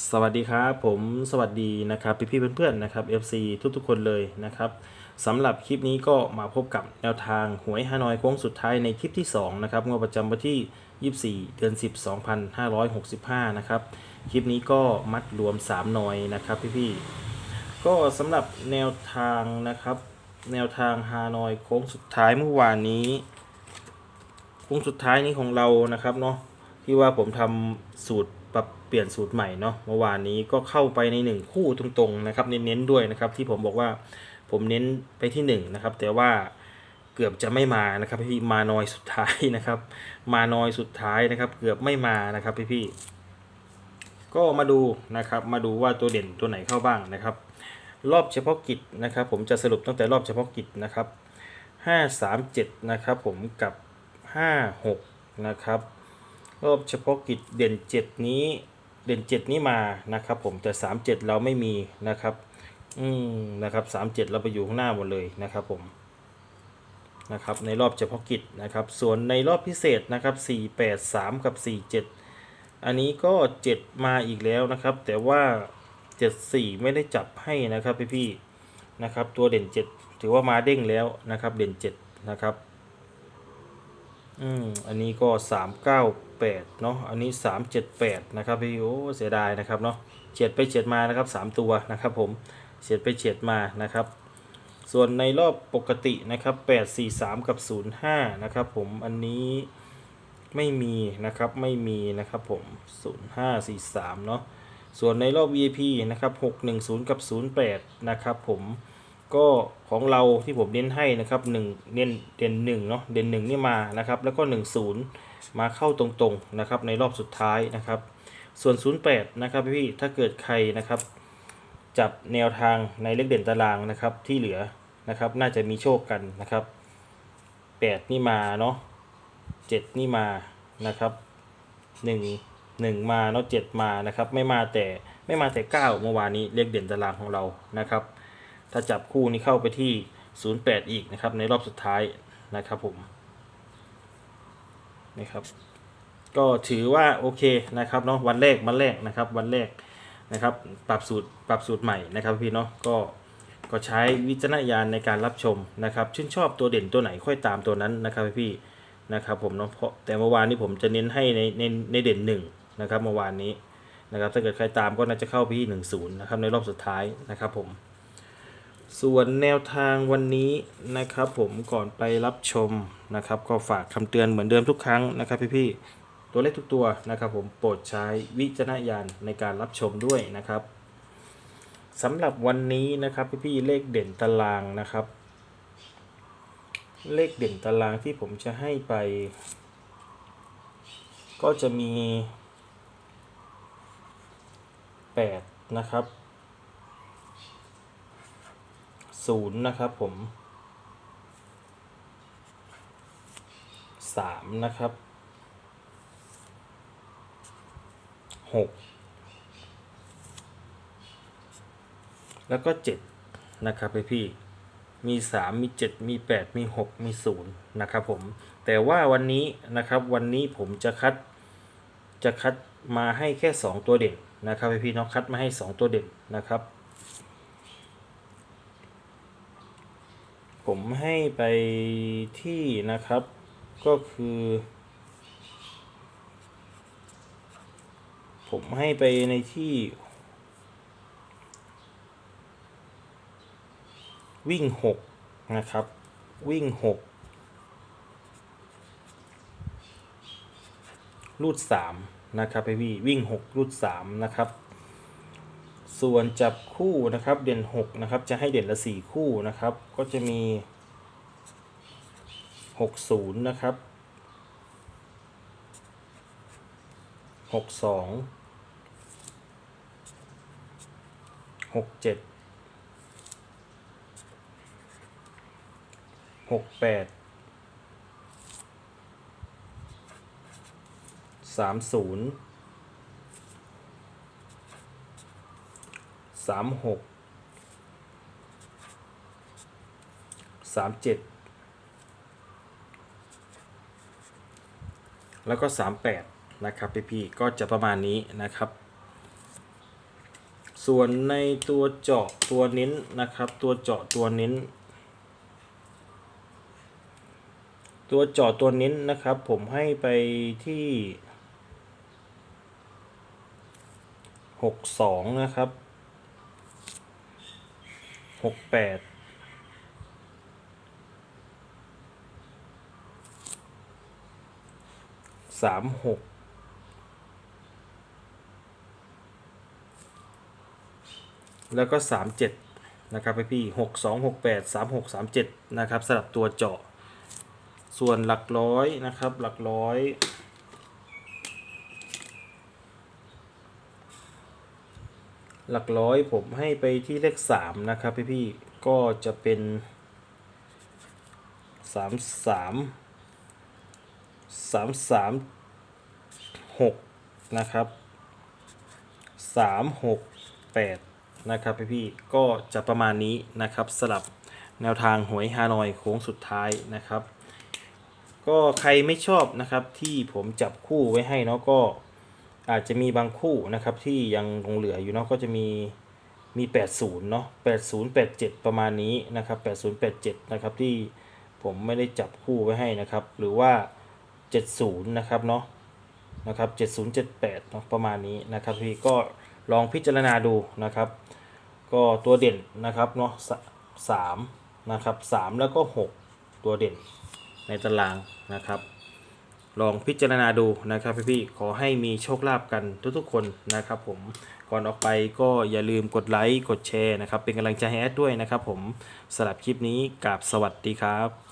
สวัสดีครับผมสวัสดีนะครับพี่ๆเพื่อนๆนะครับ FC ทุกๆคนเลยนะครับสำหรับคลิปนี้ก็มาพบกับแนวทางหวยฮานอยโค้งสุดท้ายในคลิปที่2นะครับงวดประจำวันที่ 24 เดือน 10 2565 นะครับคลิปนี้ก็มัดรวม 3 หน่อยนะครับพี่ๆก็สำหรับแนวทางนะครับ แนวทางฮานอยโค้งสุดท้ายเมื่อวานนี้โค้งสุดท้ายนี้ของเรานะครับเนาะที่ว่าผมทำสูตร ปรับเปลี่ยนสูตรใหม่เนาะเมื่อวานนี้ก็เข้าไปในหนึ่งคู่ตรงๆนะครับเน้นๆด้วยนะครับที่ผมบอกว่าผมเน้นไปที่หนึ่งนะครับ แต่ว่าเกือบจะไม่มานะครับพี่มาน้อยสุดท้ายนะครับ มาน้อยสุดท้ายนะครับ เกือบไม่มานะครับพี่ๆก็มาดูนะครับมาดูว่าตัวเด่นตัวไหนเข้าบ้างนะครับ รอบเฉพาะกิจนะครับ ผมจะสรุปตั้งแต่รอบเฉพาะกิจนะครับห้าสามเจ็ดนะครับผมกับ 5 6นะครับ รอบเฉพาะกิจเด่น 7 นี้เด่น 7 นี้มานะครับ ผมแต่ 3 7 เราไม่มีนะครับ อืมนะครับ3 7 เราไปอยู่ข้างหน้าหมดเลยนะครับผมนะครับในรอบเฉพาะกิจนะครับ ส่วนในรอบพิเศษนะครับ 4 8 3 กับ 4 7 อันนี้ก็ 7 มาอีกแล้วนะครับ แต่ว่า 7 4 ไม่ได้จับให้นะครับพี่ๆนะครับ ตัวเด่น 7 ถือว่ามาเด้งแล้วนะครับ เด่น 7 นะครับ อืมอันนี้ก็ 8เนาะอันนี้ 378 นะครับพี่โอ้เสียดายนะครับเนาะเฉียดไปเฉียดมานะครับ 3 ตัวนะครับผมเฉียดไปเฉียดมานะครับ ส่วนในรอบปกตินะครับ 843 กับ 05 นะครับผมอันนี้ไม่มีนะครับไม่มีนะครับผม 0543 เนาะส่วนในรอบ VIP นะครับ 610 กับ 08 นะครับผมก็ของเราที่ผมเน้นให้นะครับหนึ่งเน้นเด่นหนึ่งเนาะเด่นหนึ่งนี่มานะครับแล้วก็หนึ่งศูนย์ มาเข้าตรงๆนะครับในรอบสุดท้ายนะครับ ส่วน 08 นะครับพี่ถ้าเกิดใครนะครับ จับแนวทางในเลขเด่นตารางนะครับที่เหลือนะครับ น่าจะมีโชคกันนะครับ 8 นี่มาเนาะ7 นี่มานะครับ1 1มาเนาะ7มานะครับ ไม่มาแต่ไม่มาแต่ 9 เมื่อวานนี้เลขเด่นตารางของเรานะครับ ถ้าจับคู่นี้เข้าไปที่ 08 อีกนะครับในรอบสุดท้ายนะครับผม นะครับ ก็ถือว่าโอเคนะครับเนาะวันแรกวันแรกนะครับวันแรกนะครับปรับสูตรปรับสูตรใหม่นะครับพี่เนาะก็ก็ใช้วิจารณญาณในการรับชมนะครับชื่นชอบตัวเด่นตัวไหนค่อยตามตัวนั้นนะครับพี่นะครับผมเนาะเพราะแต่เมื่อวานนี้ผมจะเน้นให้ในในในเด่นหนึ่งนะครับเมื่อวานนี้นะครับถ้าเกิดใครตามก็น่าจะเข้าไปที่หนึ่งศูนย์นะครับในรอบสุดท้ายนะครับผม ส่วนแนวทางวันนี้นะครับ ผมก่อนไปรับชมนะครับ ก็ฝากคำเตือนเหมือนเดิมทุกครั้งนะครับพี่ๆตัวเลขทุกตัวนะครับ ผมโปรดใช้วิจารณญาณในการรับชมด้วยนะครับสำหรับวันนี้นะครับพี่ๆเลขเด่นตารางนะครับ เลขเด่นตารางที่ผมจะให้ไป ก็จะมี 8 นะครับ ศูนย์นะครับผมสามนะครับหกแล้วก็เจ็ดนะครับพี่พี่มีสามมีเจ็ดมีแปดมีหกมีศูนย์นะครับผมแต่ว่าวันนี้นะครับวันนี้ผมจะคัดจะคัดมาให้แค่สองตัวเด่นนะครับพี่พี่เน้องคัดมาให้สองตัวเด่นนะครับ ผมให้ไปที่นะครับ ก็คือ ผมให้ไปในที่วิ่งหกนะครับ วิ่งหกรูดสามนะครับพี่วิ่งหกรูดสามนะครับ ส่วนจับคู่นะครับเด่น6นะครับจะให้เด่นละ 4 คู่นะครับ ก็จะมี 60 นะครับ 62 67 68 30 สามหกสามเจ็ดแล้วก็สามแปดนะครับพี่ๆก็จะประมาณนี้นะครับ ส่วนในตัวเจาะตัวเน้นนะครับ ตัวเจาะตัวเน้น ตัวเจาะตัวเน้นนะครับ ผมให้ไปที่หกสองนะครับ หกแปดสามหกแล้วก็สามเจ็ดนะครับพี่หกสองหกแปดสามหกสามเจ็ดนะครับสำหรับตัวเจาะ ส่วนหลักร้อยนะครับหลักร้อย หลักร้อยผมให้ไปที่เลขสามนะครับพี่พี่ก็จะเป็นสามสามสามสามหกนะครับสามหกแปดนะครับพี่พี่ก็จะประมาณนี้นะครับสลับแนวทางหวยฮานอยโค้งสุดท้ายนะครับ ก็ใครไม่ชอบนะครับที่ผมจับคู่ไว้ให้เนาะก็ อาจจะมีบางคู่นะครับที่ยังคงเหลืออยู่เนาะก็จะมีมี 80 เนาะ80 87 ประมาณนี้นะครับ 80 87 นะครับที่ผมไม่ได้จับคู่ไว้ให้นะครับ หรือว่า 70 นะครับเนาะนะครับ 70 78เนาะประมาณนี้นะครับพี่ก็ลองพิจารณาดูนะครับ ก็ตัวเด่นนะครับเนาะสามนะครับสามแล้วก็ 6 ตัวเด่นในตารางนะครับ ลองพิจารณาดูนะครับพี่ๆขอให้มีโชคลาภกันทุกๆคนนะครับผมก่อนออกไปก็อย่าลืมกดไลค์กดแชร์นะครับเป็นกำลังใจให้แอดด้วยนะครับผมสำหรับคลิปนี้กับสวัสดีครับ